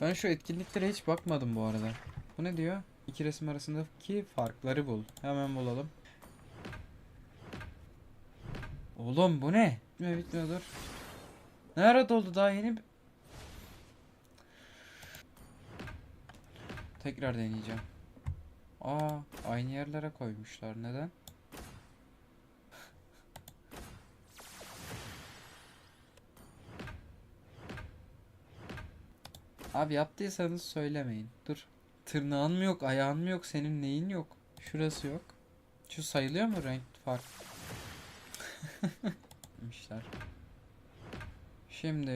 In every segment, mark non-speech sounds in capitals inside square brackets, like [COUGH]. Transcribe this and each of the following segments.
Ben şu etkinliklere hiç bakmadım bu arada. Bu ne diyor? İki resim arasındaki farkları bul. Hemen bulalım. Oğlum bu ne? Bitmiyor bitmiyor dur. Ne ara doldu daha yeni? Tekrar deneyeceğim. Aa, aynı yerlere koymuşlar. Neden? Abi yaptıysanız söylemeyin. Dur. Tırnağın mı yok, ayağın mı yok, senin neyin yok? Şurası yok. Şu sayılıyor mu renk fark? [LAUGHS] Demişler. Şimdi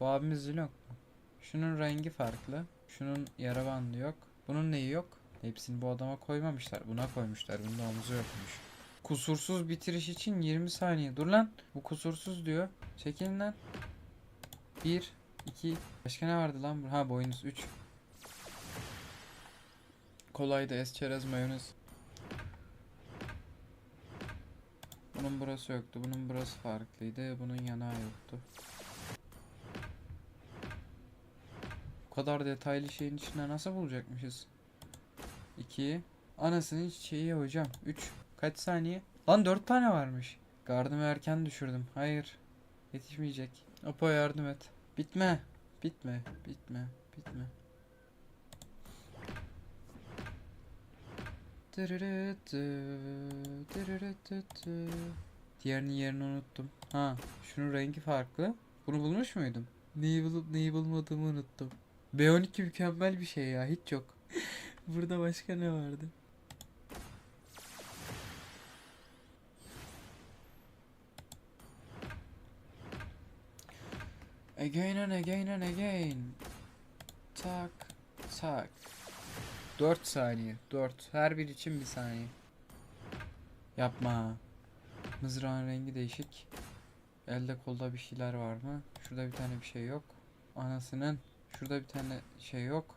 bu abimiz yok mu? Şunun rengi farklı. Şunun yara bandı yok. Bunun neyi yok? Hepsini bu adama koymamışlar. Buna koymuşlar. Bunda omuzu yokmuş. Kusursuz bitiriş için 20 saniye. Dur lan. Bu kusursuz diyor. Çekilin lan. 1 2 Başka ne vardı lan? Ha boynuz 3 Kolaydı es çerez mayonez. Bunun burası yoktu. Bunun burası farklıydı. Bunun yanağı yoktu. Bu kadar detaylı şeyin içinde nasıl bulacakmışız? 2 Anasının çiçeği hocam. 3 Kaç saniye? Lan 4 tane varmış. Gardımı erken düşürdüm. Hayır. Yetişmeyecek. Apo yardım et. Bitme. Bitme. Bitme. Bitme. Diğerinin yerini unuttum. Ha, şunun rengi farklı. Bunu bulmuş muydum? Neyi bulup neyi bulmadığımı unuttum. B12 mükemmel bir şey ya, hiç yok. [LAUGHS] Burada başka ne vardı? Again and again and again. Tak, tak. 4 saniye. 4. Her bir için bir saniye. Yapma. Mızrağın rengi değişik. Elde kolda bir şeyler var mı? Şurada bir tane bir şey yok. Anasının. Şurada bir tane şey yok.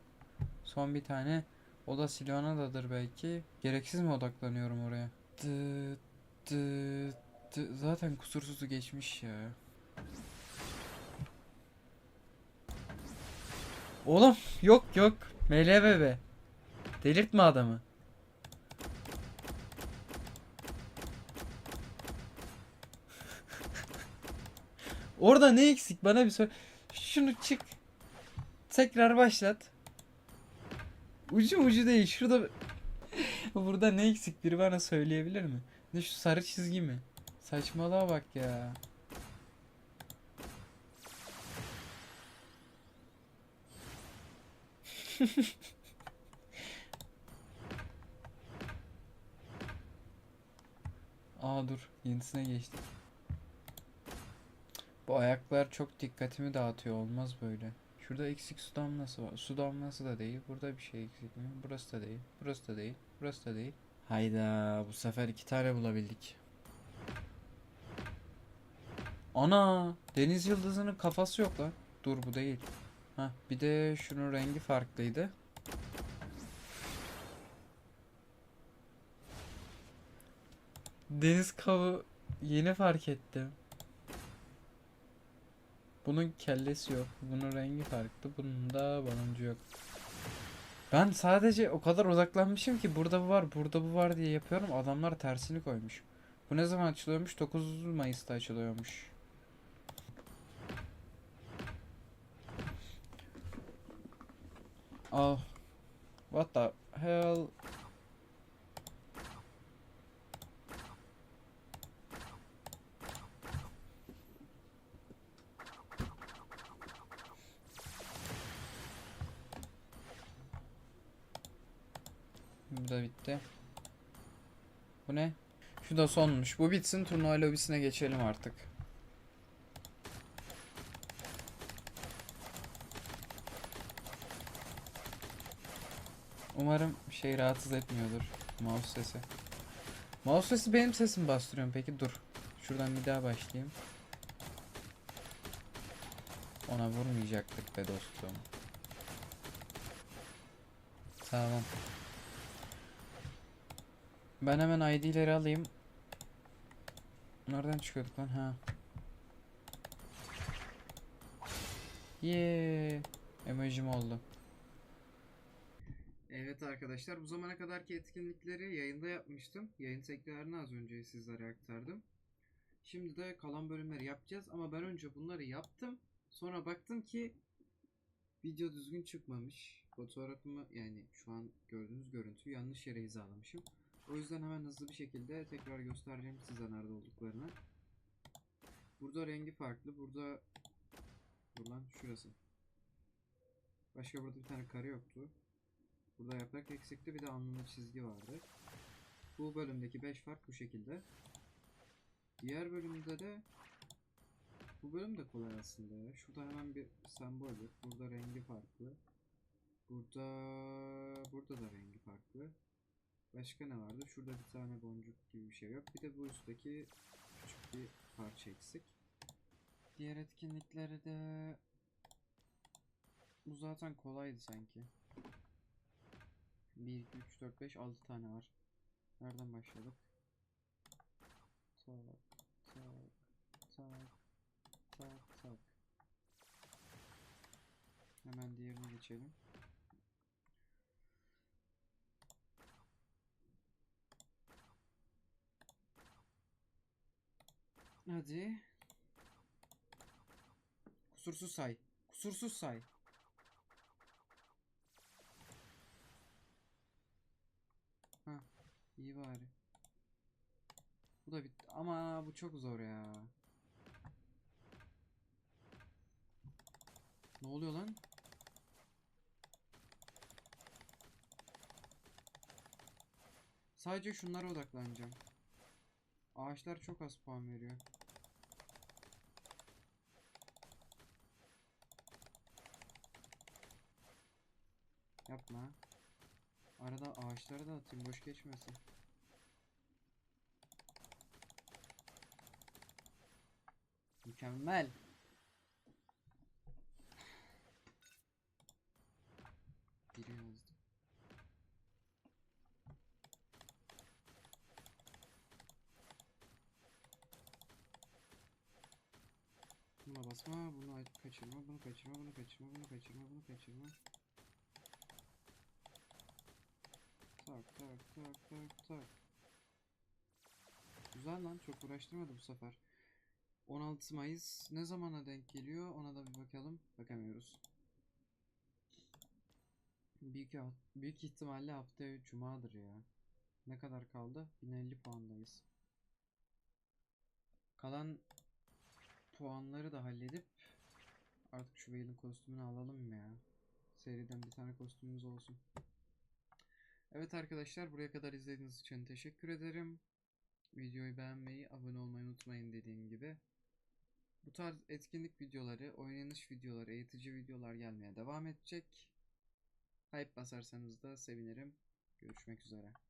Son bir tane. O da Silvana'dadır belki. Gereksiz mi odaklanıyorum oraya? Dı, dı, dı. Zaten kusursuzu geçmiş ya. Oğlum yok yok. MLBB. Delirtme adamı. [LAUGHS] Orada ne eksik bana bir sor. Şunu çık. Tekrar başlat. Ucu ucu değil. Şurada [LAUGHS] burada ne eksik biri bana söyleyebilir mi? Ne şu sarı çizgi mi? Saçmalığa bak ya. [LAUGHS] Aa dur yenisine geçtik. Bu ayaklar çok dikkatimi dağıtıyor olmaz böyle. Şurada eksik su damlası var. Su damlası da değil. Burada bir şey eksik mi? Burası da değil. Burası da değil. Burası da değil. Hayda bu sefer iki tane bulabildik. Ana deniz yıldızının kafası yok lan. Dur bu değil. Ha bir de şunun rengi farklıydı. Deniz kavı yeni fark ettim. Bunun kellesi yok. Bunun rengi farklı. Bunun da baloncu yok. Ben sadece o kadar odaklanmışım ki burada bu var, burada bu var diye yapıyorum. Adamlar tersini koymuş. Bu ne zaman açılıyormuş? 9 Mayıs'ta açılıyormuş. Oh. What the hell? Bu da bitti. Bu ne? Şu da sonmuş. Bu bitsin turnuva lobisine geçelim artık. Umarım şey rahatsız etmiyordur mouse sesi. Mouse sesi benim sesimi bastırıyorum peki dur. Şuradan bir daha başlayayım. Ona vurmayacaktık be dostum. Tamam. Ben hemen ID'leri alayım. Nereden çıkıyorduk lan? Ha. Yeah. Emoji damage'im oldu. Evet arkadaşlar bu zamana kadarki etkinlikleri yayında yapmıştım. Yayın tekrarını az önce sizlere aktardım. Şimdi de kalan bölümleri yapacağız ama ben önce bunları yaptım. Sonra baktım ki video düzgün çıkmamış. Fotoğrafımı yani şu an gördüğünüz görüntüyü yanlış yere hizalamışım. O yüzden hemen hızlı bir şekilde tekrar göstereceğim size nerede olduklarını. Burada rengi farklı. Burada Dur lan şurası. Başka burada bir tane kare yoktu. Burada yaprak eksikti bir de alnında çizgi vardı. Bu bölümdeki 5 fark bu şekilde. Diğer bölümde de bu bölüm de kolay aslında. Şurada hemen bir sembol yok. Burada rengi farklı. Burada burada da rengi farklı. Başka ne vardı? Şurada bir tane boncuk gibi bir şey yok. Bir de bu üstteki küçük bir parça eksik. Diğer etkinlikleri de bu zaten kolaydı sanki. 1, 2, 3, 4, 5, 6 tane var. Nereden başladık? Tak, tak, tak, tak, tak. Hemen diğerine geçelim. Hadi. Kusursuz say. Kusursuz say. Ha, iyi bari. Bu da bitti ama bu çok zor ya. Ne oluyor lan? Sadece şunlara odaklanacağım. Ağaçlar çok az puan veriyor. Yapma. Arada ağaçları da atayım boş geçmesin. Mükemmel. Biri yazdı. Buna basma, bunu aç- kaçırma, bunu kaçırma, bunu kaçırma, bunu kaçırma, bunu kaçırma. Tak tak Güzel lan çok uğraştırmadı bu sefer. 16 Mayıs ne zamana denk geliyor ona da bir bakalım. Bakamıyoruz. Büyük, büyük ihtimalle haftaya cumadır ya. Ne kadar kaldı? 1050 puandayız. Kalan puanları da halledip artık şu Veil'in kostümünü alalım ya? Seriden bir tane kostümümüz olsun. Evet arkadaşlar buraya kadar izlediğiniz için teşekkür ederim. Videoyu beğenmeyi, abone olmayı unutmayın dediğim gibi. Bu tarz etkinlik videoları, oynanış videoları, eğitici videolar gelmeye devam edecek. Hype basarsanız da sevinirim. Görüşmek üzere.